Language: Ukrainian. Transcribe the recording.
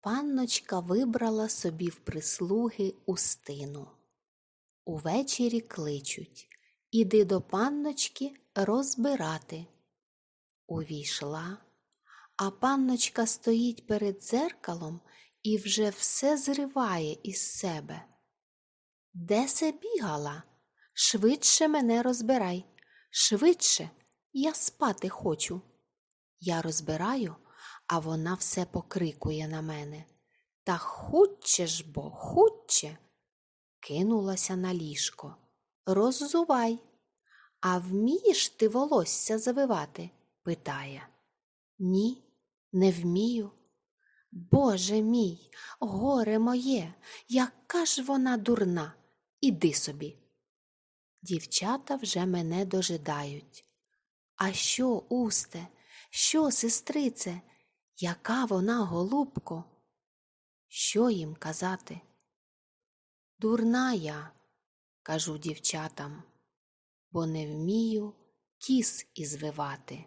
Панночка вибрала собі в прислуги устину. Увечері кличуть Іди до панночки розбирати. Увійшла, а панночка стоїть перед дзеркалом і вже все зриває із себе. Де се бігала? Швидше мене розбирай, швидше, я спати хочу. Я розбираю, а вона все покрикує на мене. Та хутче ж бо, хутче. Кинулася на ліжко. Роззувай. А вмієш ти волосся завивати? питає. Ні, не вмію. Боже мій, горе моє, яка ж вона дурна. Іди собі. Дівчата вже мене дожидають. А що, усте, що, сестрице, яка вона голубко? Що їм казати? Дурна я, кажу дівчатам, бо не вмію кіс ізвивати.